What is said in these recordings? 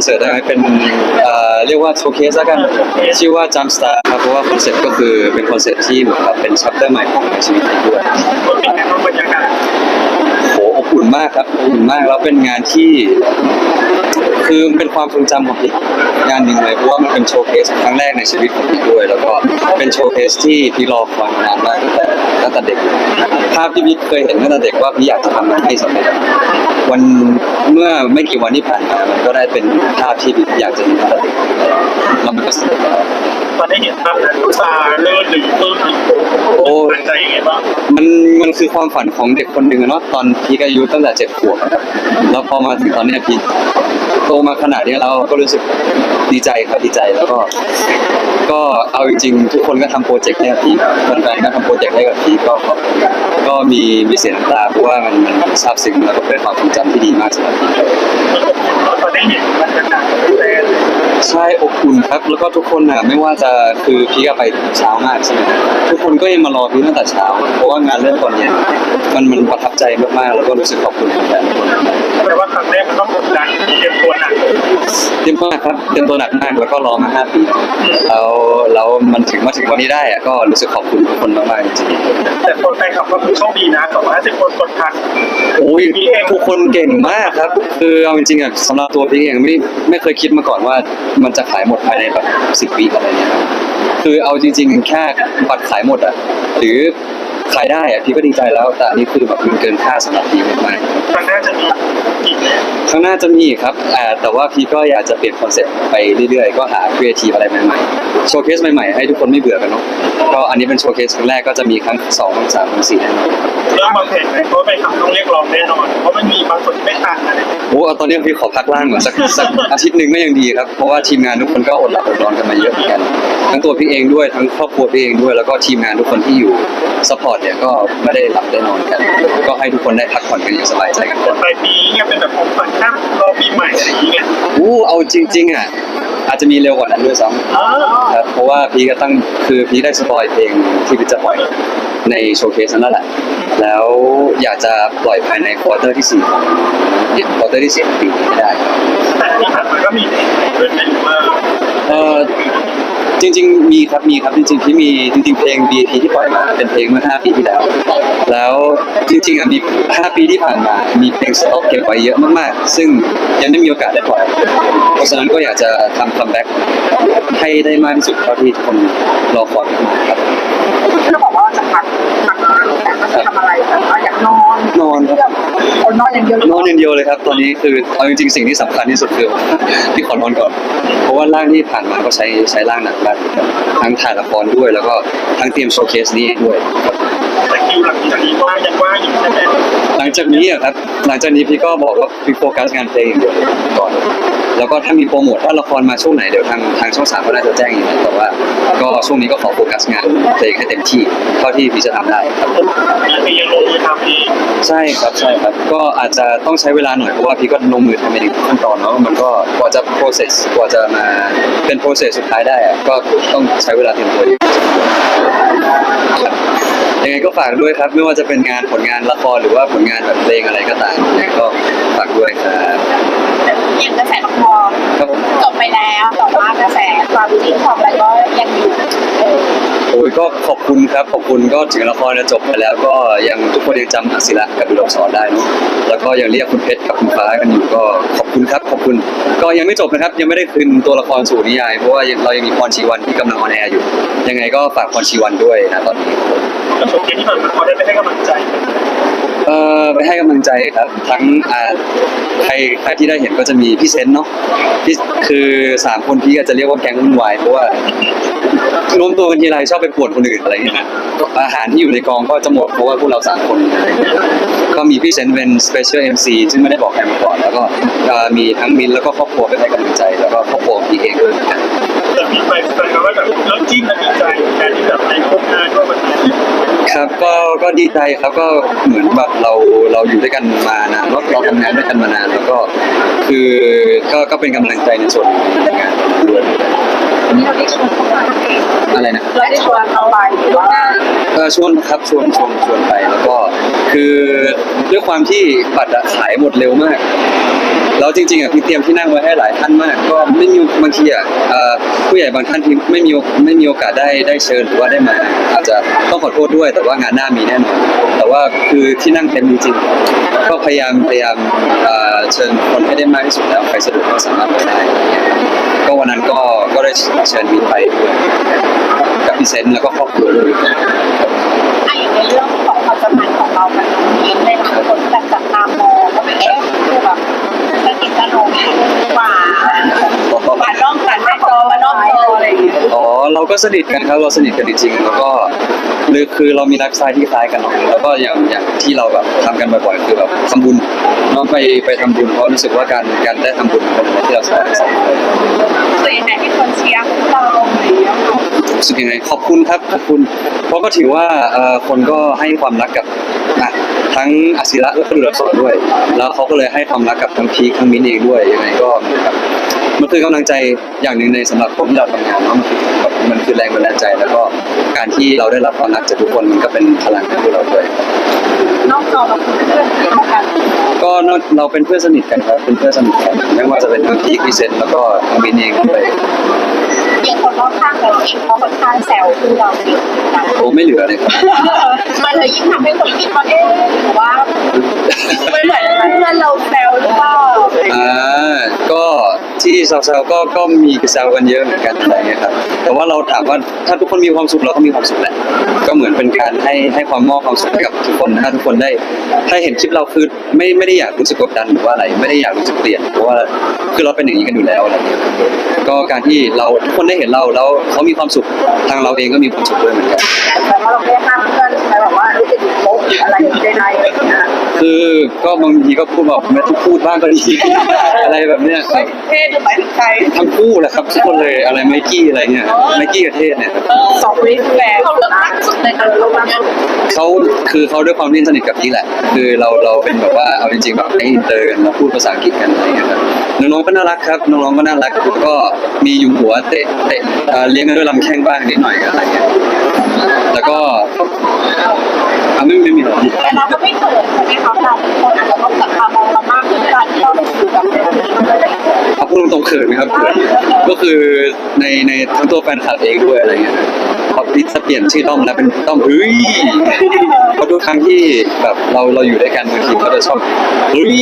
อนเสิร์ตได้ไหมเป็นเรียกว่าโชว์เคสแล้วกันชื่อว่าจัมสตาร์ครับเพราะว่าคอนเซ็ปต์ก็คือเป็นคอนเซ็ปต์ที่เหมือนกับเป็นชัปเตอร์ใหม่ของชีวิตด้วยเป็นไงบ้างบรรยากาศ อุ่นมากครับอุ่นมากแล้วเป็นงานที่คือมันเป็นความทรงจำของพี่งานหนึ่งเลยเพราะว่ามันเป็นโชว์เคสครั้งแรกในชีวิตของพี่ด้วย แล้วก็เป็นโชว์เคสที่พี่รอคอยมานานมากตั้งแต่ตั้งแต่เด็ก ภาพที่พี่เคยเห็นตั้งแต่เด็กว่าพี่อยากจะทำมันให้สำเร็จวันเมื่อไม่กี่วันที่ผ่านมามันก็ได้เป็นภาพที่พี่อยากจะเห็นตั้งแต่เด็กแล้วมันก็สำเร็จ ตอนได้เห็นภาพนั้นตาเลื่อนหรือปลื้มโอ้ตั้งใจยังไงบ้างมันมันคือความฝันของเด็กคนหนึ่งอะเนาะตอนพีกอายุตั้งแต่เจ็ดขวบอะครับแล้วพอมาถึงตอนเนี้ยพีโตมาขนาดนี้เราก็รู้สึกดีใจครับดีใจแล้วก็ ก็เอาจริงๆทุกคนก็ทำโปรเจกต์ให้กับพีแฟนๆก็ทำโปรเจกต์ให้กับพีก็ก็ ก็มีมีเสียน้ำตาเพราะว่ามันมันซาบซึ้งแล้วก็เป็นความทรงจำที่ดีมากสำหรับพีตอนได้เห็นบรรยากาศแต่ใช่อบอุ่นครับแล้วก็ทุกคนนะไม่ว่าจะคือพีก็ไปเช้ามากใช่ไหมทุกคนก็ยังมารอพีตั้งแต่เช้า เพราะว่างานเริ่มตอนเย็นมันมันประทับใจมากๆแล้วก็รู้สึกขอบคุณแฟนทุกคนแต่ว่าครั้งแรกมันต้องกดดัน เตรียมตัวหนักครับเตรียมตัวหนักมากแล้วก็รอมาห้าปีแล้วแล้วมันถึงมาถึงวันนี้ได้อะก็รู้สึกขอบคุณทุกคนมากๆจริงแต่คนแฟนคลับก็คือโชคดีนะกับว่าสิบคนกดทันๆโอ้ยทุกคนเก่งมากครับ คือเอาจริงๆอะสำหรับตัวพี่เองไม่ไม่เคยคิดมาก่อนว่ามันจะขายหมดภายในแบบสิบวิอะไรเงี้ยครับคือเอาจริง ๆ แค่บัตรขายหมดอะหรือ ขายได้อะพี่ก็ดีใจแล้ว แต่อันนี้คือแบบมันเกินค่าสำหรับพี่มากๆครั้งหน้าจะมีอีกไหมข้างหน้าจะมีอีกครับอ่าแต่ว่าพี่ก็อยากจะเปลี่ยนคอนเซ็ปต์ไปเรื่อยๆ ก็หาครีเอทีฟอะไรใหม่ๆ โชว์เคสใหม่ๆ ให้ทุกคนไม่เบื่อกันเนาะก็อันนี้เป็นโชว์เคสครั้งแรกก็จะมีครั้งสองครั้งสามครั้งสี่แน่นอน เริ่มมาเพจไหมเพราะไปทำต้องเรียกร้องแน่นอน เพราะมันมีบางคนที่ไม่ทันอะไร โอ้เอาตอนนี้พี่ขอพักร่างก่อนสักสัก อาทิตย์หนึ่งก็ยังดีครับ เพราะว่าทีมงานทุกคนก็อดหลับอดนอนกันมาเยอะเหมือนกัน ทั้งตัวพี่เองด้วย ทั้งครอบครัวพี่เองด้วย แล้วก็ทีมงานทุกคนที่อยู่ซัพพอร์ตเนี่ยก็ไม่ได้หลับได้นอนกัน ก็ให้ทุกคนได้พักผ่อนกันอย่างสบายใจกันปลายปีเนี่ยเป็นแบบของขวัญข้ามรอปีใหม่อะไรอย่างเงี้ยอู้เอาจริง ๆอะอาจจะมีเร็วกว่านั้นด้วยซ้ำอ๋อครับเพราะว่าพีก็ตั้งคือพีได้สปอยเพลงที่พีจะปล่อยในโชว์เคสนั้นแหละ แล้วอยากจะปล่อยภายในควอเตอร์ที่สี่ของควอเตอร์ที่สี่ของปีนี้ให้ได้ครับแต่ที่ผ่านมาก็มีเรื่องเป็นว่าเออ จริง ๆ มีครับมีครับจริงๆพี่มีจริงๆเพลง BAT ที่ปล่อยมาเป็นเพลงเมื่อ 5 ปีที่แล้ว แล้วจริงๆอะมี5ปีที่ผ่านมา มีเพลงสต็อกเก็บไว้เยอะมากๆ ซึ่งยังไม่มีโอกาสได้ปล่อยเพราะฉะนั้นก็อยากจะทำคัมแบ็กให้ได้มากที่สุดเท่าที่ทุกคนรอคอยมาครับ นอนอย่างเดียวนอนอย่างเดียวเลยครับ ตอนนี้คือเอาจริงๆสิ่งที่สำคัญที่สุดคือพี่ขอนอนก่อน เพราะว่าร่างที่ผ่านมาก็ใช้ใช้ร่างหนักมากครับทั้งถ่ายละครด้วย แล้วก็ทั้งเตรียมโชว์เคสนี้ด้วยครับ แต่คิวหลังจากนี้ว่ายังว่าอยู่ใช่ไหมหลังจากนี้อะครับหลังจากนี้พี่ก็บอกว่าพี่โฟกัสงานเพลงอย่างเดียวก่อน แล้วก็ถ้ามีโปรโมทถ้าละครมาช่วงไหนเดี๋ยวทางทางช่องสามก็น่าจะแจ้งอีกนะแต่ว่า ก็ช่วงนี้ก็ขอโฟกัสงานเพลงให้เต็มที่เท่าที่พี่จะทำได้ครับ งานที่ยังลงมือทำเองใช่ครับใช่ครับก็อาจจะต้องใช้เวลาหน่อยเพราะว่าพี่ก็ลงมือทำเองทุกขั้นตอนเนาะมันก็กว่าจะ process กว่าจะมาเป็น process สุดท้ายได้อะก็ต้องใช้เวลาเตรียมตัวอยู่ ยังไงก็ฝากด้วยครับ ไม่ว่าจะเป็นงานผลงานละครหรือว่าผลงานแบบเพลงอะไรก็ตามยังไงก็ฝากด้วยครับอย่างกระแสละครครับผมจบไปแล้วแต่ว่ากระแสความจิ้นความอะไรก็ยังอยู่เออ โอ้ยก็ขอบคุณครับขอบคุณก็ถึงละครจะจบไปแล้ว ก็ยังทุกคนยังจำอักษระกับดุลสอนได้เนอะแล้วก็ยังเรียกคุณเพชรกับคุณฟ้ากันอยู่ก็ขอบคุณครับขอบคุณ ก็ยังไม่จบนะครับยังไม่ได้คืนตัวละครสู่นิยายเพราะว่าเรายังมีพรชีวันที่กำลังออนแอร์อยู่ ยังไงก็ฝากพรชีวันด้วยนะตอนนี้กับโชว์เคสที่ผ่านมาเขาได้ไปให้กำลังใจ เออไปให้กำลังใจครับ ทั้งอ่าใครใครที่ได้เห็นก็จะมีพี่เซนเนาะพี่คือสามคนพี่อาจะเรียกว่าแก๊งวุ่นวายเพราะว่ารวมตัวกันทีไรชอบไปปวดคนอื่นอะไรอย่างเงี้ยอาหารที่อยู่ในกองก็จะหมดเพราะว่าพวกเราสามคนก็มีพี่เซนเป็น special MC ซึ่งไม่ได้บอกใครมาก่อนแล้วก็เอ่อมีทั้งมินแล้วก็ครอบครัวไปให้กำลังใจแล้วก็ครอบครัวของพี่เองด้วย ก็ก็ดีใจครับก็เหมือนแบบเราเราอยู่ด้วยกันมานานเราเราทำงานด้วยกันมานานแล้วก็คือก็ก็เป็นกำลังใจในส่วนของงานด้วยวันนี้เราได้ชวนเขาไปอะไรนะเราได้ชวนเขาไปหรือว่าเออชวนครับชวนชวนชวนไปแล้วก็คือด้วยความที่บัตรอะขายหมดเร็วมาก แล้วจริงๆอะพี่เตรียมที่นั่งไว้ให้หลายท่านมาก ก็ไม่มีบางทีอะเอ่อผู้ใหญ่บางท่านที่ไม่มีไม่มีโอกาสได้ได้เชิญหรือว่าได้มา อาจจะต้องขอโทษด้วย แต่ว่างานหน้ามีแน่นอนแต่ว่าคือที่นั่งเต็มจริงๆก็พยายามพยายามเอ่อเชิญคนให้ได้มากที่สุดแล้วใครสะดวกก็สามารถไปได้ก็วันนั้นก็ก็ได้เชิญมินไปด้วยกับพี่เซนแล้วก็ครอบครัวด้วยไอ้ในเรื่องของความสัมพันธ์ของเรากับน้องยิ้มในหลายคนแบบจับตามองก็เป็นเอ๊ะคือแบบสนิ ทสนมกว่าผ่านนอกผ่านหน้าจอมานอกจออะไรอย่างเงี้ยอ๋อเราก็สนิทกันครับเราสนิทกันจริงๆแล้วก็หรือคือเรามีไลฟ์สไตล์ที่คล้ายกันเนาะแล้วก็อย่างอย่างที่เราแบบทำกันบ่อยๆคือแบบทำบุญเน้องไปไปทำบุญเพราะรู้สึกว่าการการได้ทำบุญเป็นอะไรที่เราสบายใจส่วนใหญ่ที่คนเชียร์พวกเราอะไรอย่างเงี้ยรู้สึกยังไงขอบคุณครับขอบคุณ เพราะก็ถือว่าเอ่อคนก็ให้ความรักกับอะ ทั้งอาศิระและก็ดูรักสอนด้วย แล้วเขาก็เลยให้ความรักกับทั้งพีคทั้งมิ้นเองด้วยยังไงก็มันคือกำลังใจอย่างหนึ่งในสำหรับผมที่เราทำงานเนาะมันคือแบบมันคือแรงบันดาลใจ แล้วก็การที่เราได้รับความรักจากทุกคนมันก็เป็นพลังให้พวกเราด้วย นอกจอเราคือเพื่อนเดียวกันก็นอกเราเป็นเพื่อนสนิทกันครับเป็นเพื่อนสนิทกันไม่ว่าจะเป็นทั้งพีคพีเซนแล้วก็ทั้งมิ้นเองด้วย รอบข้างเราเองเขาค่อนข้างแซวคือเราเยอะนะโอ้ไม่เหลือเลยครับมันเลยยิ่งทำให้คนคิดว่าเอ๊ะหรือว่าไม่เหมือนเพื่อนเราแซวหรือเปล่าอ่าก็ ที่แซวๆก็ก็มีแซวกันเยอะเหมือนกันอะไรเงี้ยครับแต่ว่าเราถามว่าถ้าทุกคนมีความสุขเราก็มีความสุขแหละก็เหมือนเป็นการให้ให้ความมอบความสุขให้กับทุกคนถ้าทุกคนได้ถ้าเห็นคลิปเราคือไม่ไม่ได้อยากรู้สึกกดดันหรือว่าอะไร ไม่ได้อยากรู้สึกเปลี่ยนเพราะว่าคือเราเป็นอย่างนี้กันอยู่แล้วอะไรเงี้ยก็การที่เราทุกคนได้เห็นเราแล้วเขามีความสุขทางเราเองก็มีความสุขด้วยเหมือนกันแต่ว่าเราไม่ได้ห้ามเพื่อนใช่ไหมแบบว่ารู้สึกโป๊ะอะไรใดๆอะไรอย่างเงี้ย คือก็บางทีก็พูดแบบไม่ต้องพูดบ้างก็ดี อะไรแบบเนี้ยครับเทศหรือหมายถึงใครทั้งคู่แหละครับทุกคนเลยอะไรไมกี้อะไรเงี้ยไมกี้กับเทศเนี่ยสองวิแฟนเขาเลือกรักสุดในการลงมาเขาคือเขาด้วยความที่สนิทกับพี่แหละ คือเราเราเป็นแบบว่าเอาจริงๆแบบในอินเตอร์กันเราพูดภาษาอังกฤษกันอะไรเงี้ยครับน้องๆก็น่ารักครับน้องๆก็น่ารักก็มียุงหัวเตะเตะเอ่อเลี้ยงกันด้วยลำแข้งบ้างนิดหน่อยอะไรเงี้ยแล้วก็ อะไม่ไม่มีหรอกแต่เราก็ไม่เขินใช่ไหมคะเราคนอาจจะต้องจับตามองเรามากขึ้นการที่เราได้คุยกับคนอื่นอะไรอย่างเงี้ยเอาพูดตรงๆเขินไหมครับเขินก็คือในในทั้งตัวแฟนคลับเองด้วยอะไรเงี้ยพอพี่จะเปลี่ยนชื่อต้อมแล้วเป็นต้อมเฮ้ยเพราะทุกครั้งที่แบบเราเราอยู่ด้วยกันบางทีเขาจะชอบเฮ้ย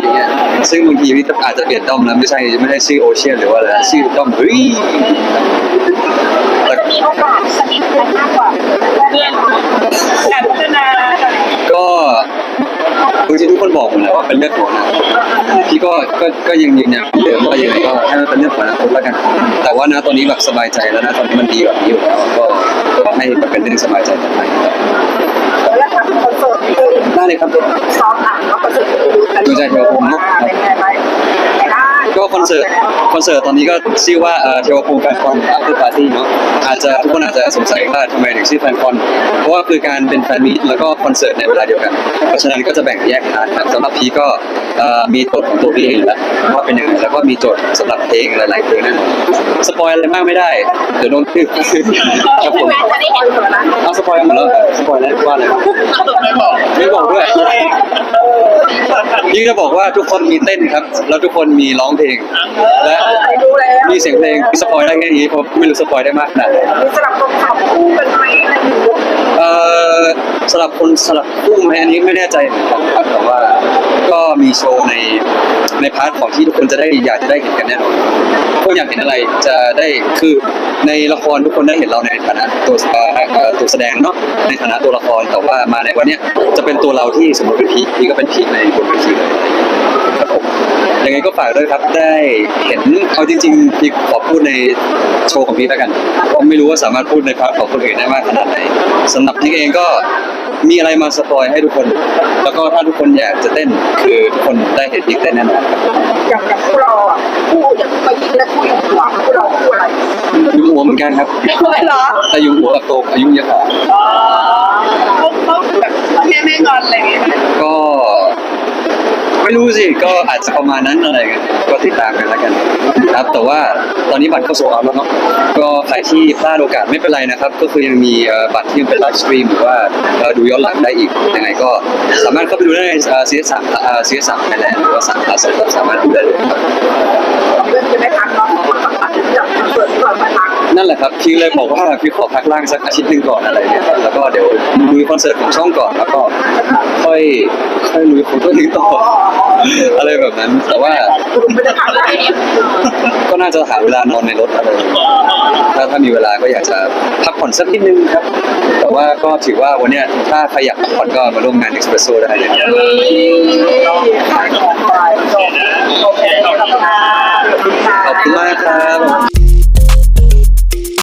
อย่างเงี้ยซึ่งบางทีพี่อาจจะเปลี่ยนต้อมแล้วไม่ใช่ไม่ใช่ชื่อโอเชียนหรือว่าอะไรชื่อต้อมเฮ้ย มีโอกาสสนิทกันมากกว่าเพื่อนการพัฒนาก็บางทีทุกคนบอกหมดแล้วว่าเป็นเรื่องของอนาคตพี่ก็ก็ก็ยังยืนยันเหมือนเดิมว่ายังไงก็ให้มันเป็นเรื่องของอนาคตแล้วกัน แต่ว่านะตอนนี้แบบสบายใจแล้วนะตอนนี้มันดีแบบนี้อยู่แล้วก็ก็ให้มันเป็นเรื่องสบายใจต่อไปแล้วทำคอนเสิร์ตคือได้เลยครับซ้อมอ่านแล้วคอนเสิร์ตดูกันเป็นไงไหมไม่ได้ ก็คอนเสิร์ตคอนเสิร์ตตอนนี้ก็ชื่อว่าเอ่อเทวภูมิแฟนคอนอัพเดอร์ปาร์ตี้เนาะอาจจะทุกคนอาจจะสงสัยว่าทำไมถึงชื่อแฟนคอนเพราะว่าคือการเป็นแฟนมีตแล้วก็คอนเสิร์ตในเวลาเดียวกัน เพราะฉะนั้นก็จะแบ่งแยกพาร์ทครับสำหรับพี่ก็เอ่อมีโจทย์ของตัวพี่เองอยู่แล้วว่าเป็นยังไงแล้วก็มีโจทย์สำหรับเพลงหลายๆเพลงนั่นสปอยอะไรมากไม่ได้เดี๋ยวโดนทึบครับผมแม้จะได้เห็นเธอนะเอาสปอยล์หมดแล้วสปอยล์แล้วว่าอะไรวะไม่บอกไม่บอกด้วยพี่จะบอกว่าทุกคนมีเต้นครับ แล้วทุกคนมีร้องเพลงและดูแล้วมีเสียงเพลงสปอยได้แค่นี้เพราะไม่รู้สปอยได้มากขนาดไหนมีสลับตรงขับคู่กันไหมอะไรอย่างเงี้ยเอ่อสำหรับคนสลับคู่ไหมอันนี้ไม่แน่ใจเหมือนกันครับแต่ว่าก็มีโชว์ในในพาร์ทของที่ทุกคนจะได้อยากจะได้เห็นกันแน่นอนทุกคนอยากเห็นอะไรจะได้คือในละครทุกคนได้เห็นเราในฐานะตัวเอ่อเอ่อตัวแสดงเนาะในฐานะตัวละครแต่ว่ามาในวันเนี้ยจะเป็นตัวเราที่สมมติเป็นพีคพี่ก็เป็นพีคในบทเป็นพีคเลยครับผม ยังไงก็ฝากด้วยครับได้เห็นเอาจริงๆพี่ขอพูดในโชว์ของพี่แล้วกันผมไม่รู้ว่าสามารถพูดในพาร์ทของคนอื่นได้มากขนาดไหนสำหรับพี่เองก็มีอะไรมาสปอยให้ทุกคน แล้วก็ถ้าทุกคนอยากจะเต้นคือทุกคนได้เห็นพีคเต้นแน่นอนอย่างอย่างคู่เราอะคู่อย่างไปยิงและคู่อย่างหัวคู่เราคู่อะไรยุงหัวเหมือนกันครับไม่หรอแต่ยุงหัวกับโตอายุเยอะกว่าเขาเขาแบบแม่แม่งอนอะไรอย่างเงี้ยก็ ไม่รู้สิ ก็อาจจะประมาณนั้นอะไรเงี้ยก็ติดตามกันแล้วกันครับ แต่ว่าตอนนี้บัตรก็โซเอาแล้วเนาะ ก็ใครที่พลาดโอกาสไม่เป็นไรนะครับ ก็คือยังมีบัตรที่ยังเป็นไลฟ์สตรีมหรือว่าดูย้อนหลังได้อีก ยังไงก็สามารถเข้าไปดูได้ในซีเอสามซีเอสามไทยแลนด์หรือว่าสามพลัสก็สามารถดูได้เลยครับจะไม่พักเนาะจากเปิดก่อนมาพัก นั่นแหละครับพี่เลยบอกว่าพี่ขอพักร่างสักอาทิตย์หนึ่งก่อนอะไรเนี่ยครับแล้วก็เดี๋ยวดูคอนเสิร์ตของช่องก่อนแล้วก็ค่อยค่อยลุยของตัวเองต่ออะไรแบบนั้น แต่ว่าคุณไม่ได้พักอะไรก็น่าจะหาเวลานอนในรถอะไรอย่างเงี้ยถ้าถ้ามีเวลาก็อยากจะพักผ่อนสักนิดนึงครับ แต่ว่าก็ถือว่าวันเนี้ยถ้าใครอยากพักผ่อนก็มาร่วมงาน Espresso ได้เลยครับขายของไปจบโอเคขอบคุณค่ะขอบคุณมากครับ